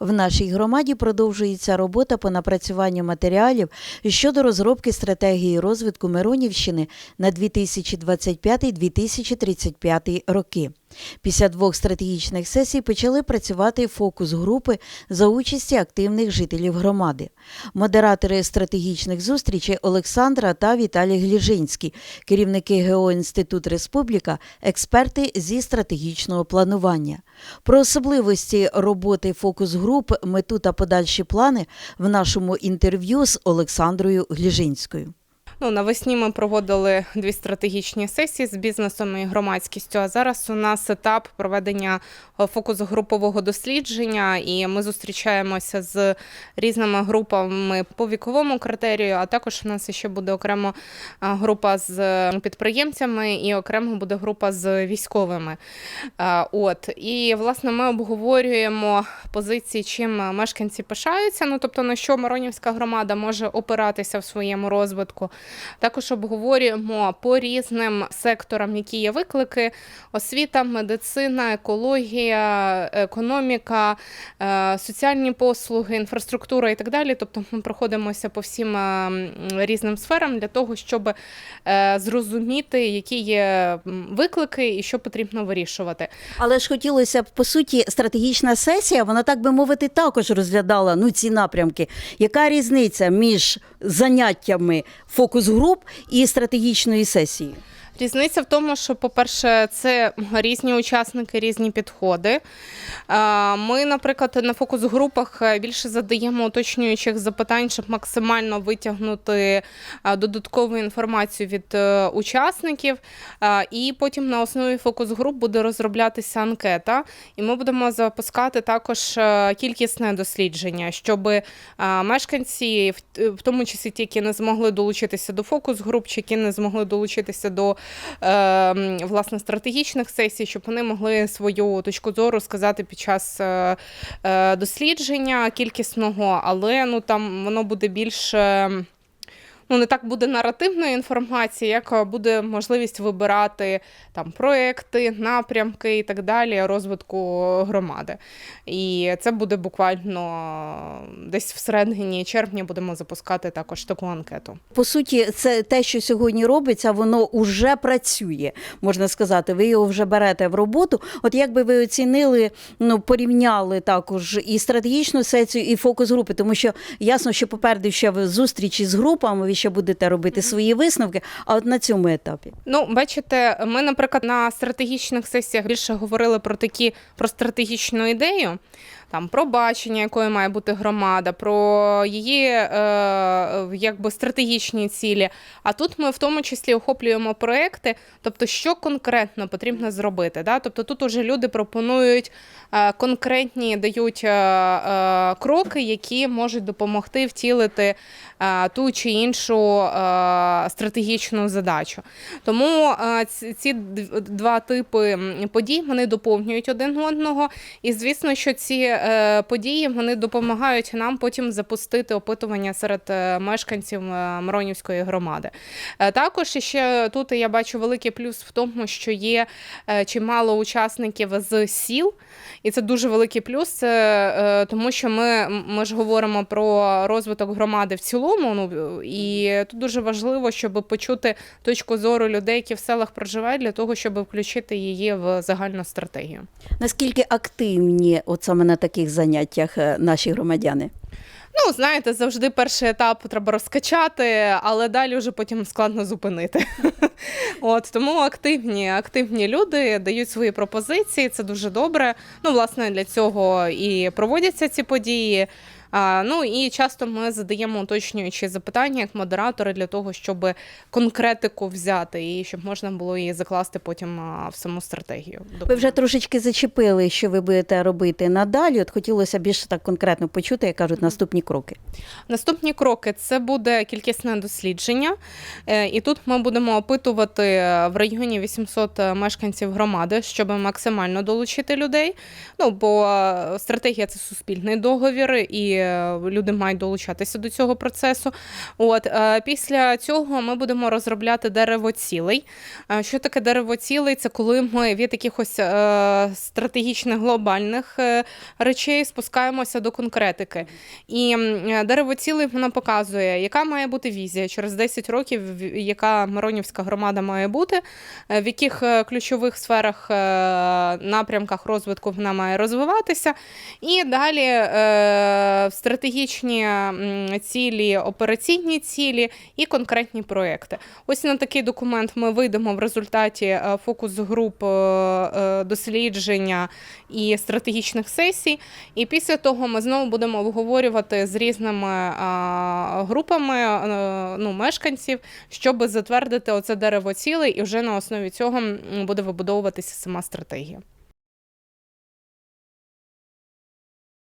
В нашій громаді продовжується робота по напрацюванню матеріалів щодо розробки стратегії розвитку Миронівщини на 2025-2035 роки. Після двох стратегічних сесій почали працювати фокус-групи за участі активних жителів громади. Модератори стратегічних зустрічей Олександра та Віталій Гліжинський, керівники ГО Інститут Республіка, експерти зі стратегічного планування. Про особливості роботи фокус-груп, мету та подальші плани в нашому інтерв'ю з Олександрою Гліжинською. Ну, навесні ми проводили дві стратегічні сесії з бізнесом і громадськістю. А зараз у нас етап проведення е, фокус-групового дослідження, і ми зустрічаємося з різними групами по віковому критерію. А також у нас ще буде окремо е, група з підприємцями і окремо буде група з військовими. Е, От і власне ми обговорюємо позиції, чим мешканці пишаються. Ну тобто на що Миронівська громада може опиратися в своєму розвитку. Також обговорюємо по різним секторам, які є виклики: освіта, медицина, екологія, економіка, е, соціальні послуги, інфраструктура і так далі. Тобто ми проходимося по всім е, різним сферам для того, щоб е, зрозуміти, які є виклики і що потрібно вирішувати. Але ж хотілося б, по суті, стратегічна сесія, вона, так би мовити, також розглядала ну, ці напрямки. Яка різниця між заняттями фокус-груп і стратегічної сесії? Різниця в тому, що, по-перше, це різні учасники, різні підходи. Ми, наприклад, на фокус-групах е, більше задаємо уточнюючих запитань, щоб максимально витягнути е, додаткову інформацію від е, учасників. І потім на основі фокус-груп буде розроблятися анкета, і ми будемо запускати також кількісне дослідження, щоб мешканці, в- тому числі ті, які не змогли долучитися до фокус-груп, чи які не змогли долучитися до власне стратегічних сесій, щоб вони могли свою точку зору сказати під час е, е, дослідження кількісного, але ну там воно буде більше. Ну, не так буде наративної інформації, як е, буде можливість вибирати там проекти, напрямки і так далі розвитку громади. І це буде буквально десь всередині червня будемо запускати також таку анкету. По суті, це те, що сьогодні робиться, воно вже працює, можна сказати. Ви його вже берете в роботу. От як би ви оцінили, ну порівняли також і стратегічну сесію, і фокус групи, тому що ясно, що попереду ще ви зустрічі з групами, ще будете робити свої висновки. А от на цьому етапі Ну, бачите, ми, наприклад, на стратегічних сесіях більше говорили про такі про стратегічну ідею. Там про бачення, якою має бути громада, про її е, якби стратегічні цілі. А тут ми в тому числі охоплюємо проекти, тобто, що конкретно потрібно зробити. Да? Тобто тут уже люди пропонують е, конкретні дають е, е, кроки, які можуть допомогти втілити е, ту чи іншу е, стратегічну задачу. Тому е, ці, два типи подій вони доповнюють один одного. І звісно, що ці події вони допомагають нам потім запустити опитування серед е, мешканців е, Миронівської громади. Е, Також ще тут я бачу великий плюс в тому, що є е, чимало учасників з сіл, і це дуже великий плюс, е, е, тому що ми, ми ж говоримо про розвиток громади в цілому. Ну і тут дуже важливо, щоб почути точку зору людей, які в селах проживають, для того, щоб включити її в загальну стратегію. наскільки активні, от саме на таких заняттях е, наші громадяни? Ну, знаєте, завжди перший етап треба розкачати, але далі вже потім складно зупинити. От тому активні, активні люди дають свої пропозиції. Це дуже добре. Ну, власне, для цього і проводяться ці події. Ну і часто ми задаємо уточнюючі запитання як модератори для того, щоб конкретику взяти і щоб можна було її закласти потім в саму стратегію. Ви вже трошечки зачепили, що ви будете робити надалі. От хотілося більше так конкретно почути, як кажуть, наступні кроки. Наступні кроки це буде кількісне дослідження, Е, і тут ми будемо опитувати в районі 800 мешканців громади, щоб максимально долучити людей. Ну бо е, стратегія це суспільний договір, і е, люди мають долучатися до цього процесу. От е, після цього ми будемо розробляти дерево цілей. Е, Що таке дерево цілей? Це коли ми від якихось стратегічних глобальних речей спускаємося до конкретики. І дерево цілей воно показує, яка має бути візія через 10 років, яка Миронівська громада має бути, в яких ключових сферах напрямках розвитку вона має розвиватися. І далі стратегічні цілі, операційні цілі і конкретні проекти. Ось на такий документ ми вийдемо в результаті е, фокус груп е, е, дослідження і стратегічних сесій. І після того ми знову будемо обговорювати з різними групами ну, мешканців, щоб затвердити оце дерево цілей, і вже на основі цього буде вибудовуватися сама стратегія.